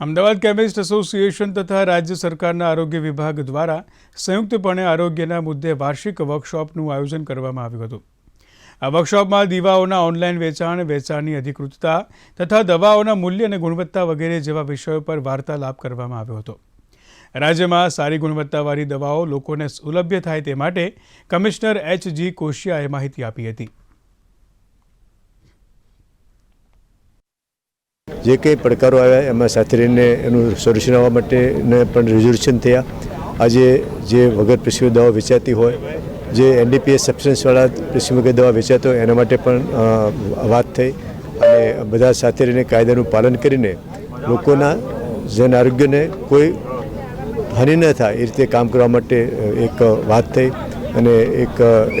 Ahmedabad chemist association તથા રાજ્ય સરકારના આરોગ્ય વિભાગ દ્વારા સંયુક્તપણે આરોગ્યના મુદ્દે વાર્ષિક વર્કશોપનું આયોજન કરવામાં આવ્યું હતું. આ વર્કશોપમાં દીવાઓના ઓનલાઈન વેચાણ, વેચાણની અધિકૃતતા તથા દવાઓના મૂલ્ય અને ગુણવત્તા વગેરે જેવા વિષયો પર વાર્તાલાપ કરવામાં આવ્યો હતો. રાજ્યમાં સારી ગુણવત્તાવાળી દવાઓ લોકોને સુલભ્ય થાય તે માટે કમિશનર એચ જી કોશિયાએ માહિતી આપી હતી. જે કંઈ પડકારો આવ્યા એમાં સાથે રહીને એનું સોલ્યુશન આવવા માટેને પણ રિઝોલ્યુશન થયા. આજે જે વગર પ્રિસ્ક્રિપ્શન દવા વેચાતી હોય, જે એનડીપીએસ સબસ્ટન્સવાળા પ્રિસ્ક્રિપ્શન વગર દવા વેચાતો એના માટે પણ વાત થઈ. અને બધા સાથે રહીને કાયદાનું પાલન કરીને લોકોના જન આરોગ્યને કોઈ હાનિ ન થાય એ રીતે કામ કરવા માટે એક વાત થઈ. અને એક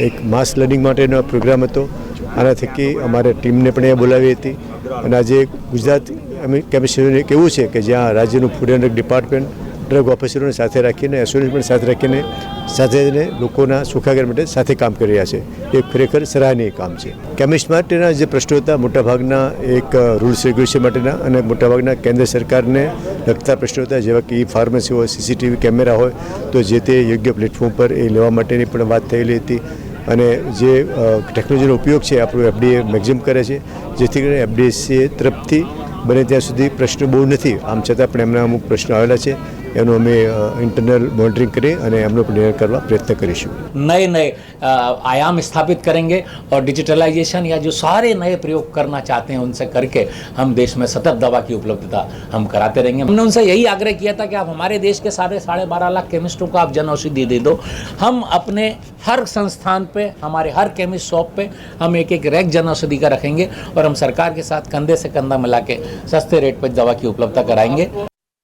એક માસ લર્નિંગ માટેનો પ્રોગ્રામ હતો. આના થકી અમારે ટીમને પણ અહીંયા બોલાવી હતી. અને આજે ગુજરાત કેમિસ્ટ્રીનું એક એવું છે કે જ્યાં રાજ્યનું ફૂડ એન્ડ ડિપાર્ટમેન્ટ ડ્રગ ઓફિસરોને સાથે રાખીને એસોસિએશન પણ સાથે રાખીને, સાથે લોકોના સુખાગર માટે સાથે કામ કરી રહ્યા છે. એ ખરેખર સરાહનીય કામ છે. કેમિસ્ટ માટેના જે પ્રશ્નો હતા, મોટાભાગના એક રૂલ્સ રેગ્યુલેશન માટેના અને મોટાભાગના કેન્દ્ર સરકારને લગતા પ્રશ્નો હતા, જેવા કે ઈ ફાર્મસી હોય સીસીટીવી કેમેરા હોય, તો જે તે યોગ્ય પ્લેટફોર્મ પર એ લેવા માટેની પણ વાત થયેલી હતી. અને જે ટેકનોલોજીનો ઉપયોગ છે, આપણું એફડીએ મેક્ઝિમ કરે છે, જેથી કરીને એફડીએસીએ તરફથી બને ત્યાં સુધી પ્રશ્નો બહુ નથી. આમ છતાં પણ એમના અમુક પ્રશ્નો આવેલા છે. એનું અમે ઇન્ટરનલ મોનિટરિંગ કરી અને એમનો પણ નિર્ણય કરવા પ્રયત્ન કરીશું नए नए अ, आयाम स्थापित करेंगे और डिजिटलाइजेशन या जो सारे नए प्रयोग करना चाहते हैं उनसे करके हम देश में सतत दवा की उपलब्धता हम कराते रहेंगे हमने उनसे यही आग्रह किया था कि आप हमारे देश के साढ़े साढ़े बारह लाख केमिस्टों को आप जन औषधि दे दो हम अपने हर संस्थान पे हमारे हर केमिस्ट शॉप पे हम एक एक रैक जन औषधि का रखेंगे और हम सरकार के साथ कंधे से कंधा मिला के सस्ते रेट पर दवा की उपलब्धता कराएंगे